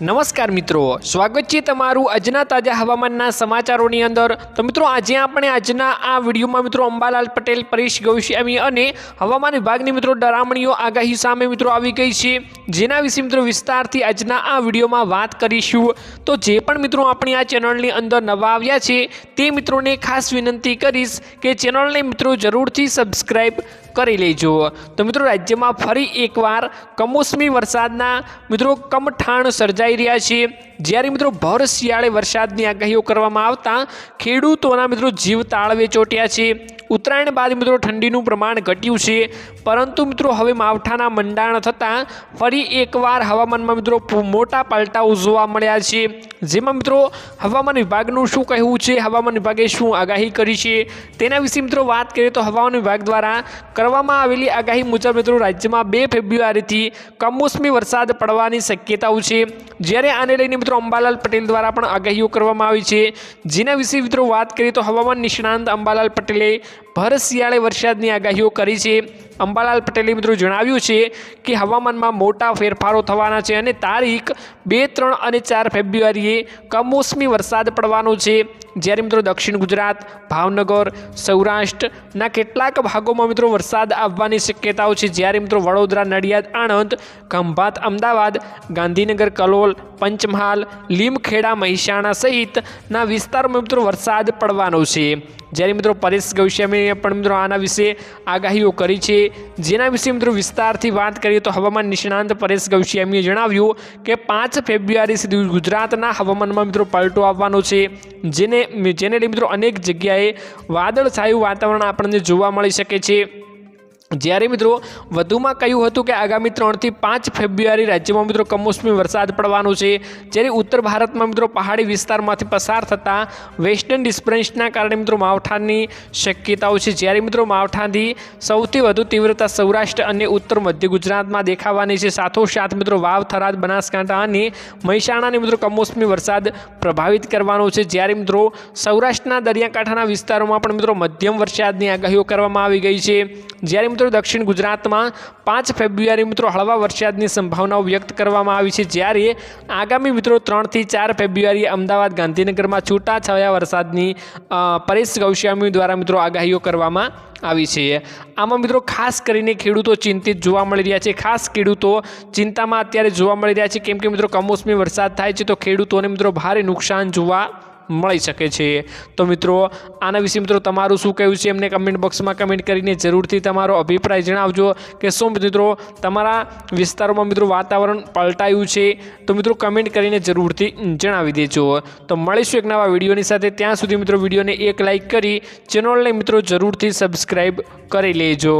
નમસ્કાર મિત્રો, સ્વાગત છે તમારું આજના તાજા હવામાનના સમાચારોની અંદર. તો મિત્રો, આજે આપણે આજના આ વિડીયોમાં મિત્રો અંબાલાલ પટેલ, પરેશ ગૌસ્વામી અને હવામાન વિભાગની મિત્રો ડરામણીઓ આગાહી સામે મિત્રો આવી ગઈ છે. જેના વિશે મિત્રો વિસ્તારથી આજના આ વિડીયોમાં વાત કરીશું. તો જે પણ મિત્રો આપણી આ ચેનલની અંદર નવા આવ્યા છે, તે મિત્રોને ખાસ વિનંતી કરીશ કે ચેનલને મિત્રો જરૂરથી સબસ્ક્રાઈબ કરી લેજો. તો મિત્રો, રાજ્યમાં ફરી એકવાર કમોસમી વરસાદના મિત્રો કમઠાણ સર્જાઈ રહ્યા છે. જ્યારે મિત્રો ભર શિયાળે વરસાદની આગાહીઓ કરવામાં આવતા ખેડૂતોના મિત્રો જીવ તાળવે ચોટ્યા છે. ઉત્તરાયણ બાદ મિત્રો ઠંડીનું પ્રમાણ ઘટ્યું છે. પરંતુ મિત્રો, હવે માવઠાના મંડાણ થતાં ફરી એકવાર હવામાનમાં મિત્રો મોટા પલટાઓ જોવા મળ્યા છે. જેમાં મિત્રો હવામાન વિભાગનું શું કહેવું છે, હવામાન વિભાગે શું આગાહી કરી છે, તેના વિશે મિત્રો વાત કરીએ તો હવામાન વિભાગ દ્વારા કરવામાં આવેલી આગાહી મુજબ મિત્રો રાજ્યમાં બે ફેબ્રુઆરીથી કમોસમી વરસાદ પડવાની શક્યતાઓ છે. જ્યારે આને લઈને મિત્રો અંબાલાલ પટેલ દ્વારા પણ આગાહીઓ કરવામાં આવી છે. જેના વિશે મિત્રો વાત કરીએ તો હવામાન નિષ્ણાંત અંબાલાલ પટેલે ભર શિયાળે વરસાદની આગાહીઓ કરી છે. અંબાલાલ પટેલે મિત્રો જણાવ્યું છે કે હવામાનમાં મોટા ફેરફારો થવાના છે અને તારીખ બે, ત્રણ અને ચાર ફેબ્રુઆરીએ કમોસમી વરસાદ પડવાનો છે. જ્યારે મિત્રો દક્ષિણ ગુજરાત, ભાવનગર સૌરાષ્ટ્રના કેટલાક ભાગોમાં મિત્રો વરસાદ આવવાની શક્યતાઓ છે. જ્યારે મિત્રો વડોદરા, નડિયાદ, આણંદ, ખંભાત, અમદાવાદ, ગાંધીનગર, કલોલ, પંચમહાલ, લીમખેડા, મહેસાણા સહિતના વિસ્તારોમાં મિત્રો વરસાદ પડવાનો છે. જ્યારે મિત્રો પરેશ ગૌસ્વામીએ પણ મિત્રો આના વિશે આગાહીઓ કરી છે. જેના વિશે મિત્રો વિસ્તારથી વાત કરીએ તો હવામાન નિષ્ણાંત પરેશ ગૌસ્વામીએ જણાવ્યું કે પાંચ ફેબ્રુઆરી સુધી ગુજરાતના હવામાનમાં મિત્રો પલટો આવવાનો છે, જેને જેને મિત્રો અનેક જગ્યાએ વાદળછાયું વાતાવરણ આપણને જોવા મળી શકે છે. જ્યારે મિત્રો વધુમાં કહ્યું હતું કે આગામી ત્રણથી પાંચ ફેબ્રુઆરી રાજ્યમાં મિત્રો કમોસમી વરસાદ પડવાનો છે, જ્યારે ઉત્તર ભારતમાં મિત્રો પહાડી વિસ્તારમાંથી પસાર થતા વેસ્ટર્ન ડિસ્ટર્બન્સના કારણે મિત્રો માવઠાની શક્યતાઓ છે. જ્યારે મિત્રો માવઠાથી સૌથી વધુ તીવ્રતા સૌરાષ્ટ્ર અને ઉત્તર મધ્ય ગુજરાતમાં દેખાવાની છે. સાથોસાથ મિત્રો વાવ, થરાદ, બનાસકાંઠા અને મહેસાણાને મિત્રો કમોસમી વરસાદ પ્રભાવિત કરવાનો છે. જ્યારે મિત્રો સૌરાષ્ટ્રના દરિયાકાંઠાના વિસ્તારોમાં પણ મિત્રો મધ્યમ વરસાદની આગાહીઓ કરવામાં આવી ગઈ છે. જ્યારે મિત્રો દક્ષિણ ગુજરાતમાં પાંચ ફેબ્રુઆરી મિત્રો હળવા વરસાદની સંભાવનાઓ વ્યક્ત કરવામાં આવી છે. જ્યારે આગામી મિત્રો ત્રણથી ચાર ફેબ્રુઆરી અમદાવાદ ગાંધીનગરમાં છૂટાછવાયા વરસાદની પરેશ ગૌસ્વામી દ્વારા મિત્રો આગાહીઓ કરવામાં આવી છે. આમાં મિત્રો ખાસ કરીને ખેડૂતો ચિંતિત જોવા મળી રહ્યા છે. ખાસ ખેડૂતો ચિંતામાં અત્યારે જોવા મળી રહ્યા છે. કેમ કે મિત્રો કમોસમી વરસાદ થાય છે તો ખેડૂતોને મિત્રો ભારે નુકસાન જોવા મળી શકે છે. તો મિત્રો, આના વિશે મિત્રો તમારું શું કહેવું છે એમને કમેન્ટ બોક્સમાં કમેન્ટ કરીને જરૂરથી તમારો અભિપ્રાય જણાવજો કે શું મિત્રો તમારા વિસ્તારોમાં મિત્રો વાતાવરણ પલટાયું છે? તો મિત્રો કમેન્ટ કરીને જરૂરથી જણાવી દેજો. તો મળીશું એક નવા વિડીયોની સાથે. ત્યાં સુધી મિત્રો વિડીયોને એક લાઇક કરી, ચેનલને મિત્રો જરૂરથી સબસ્ક્રાઈબ કરી લેજો.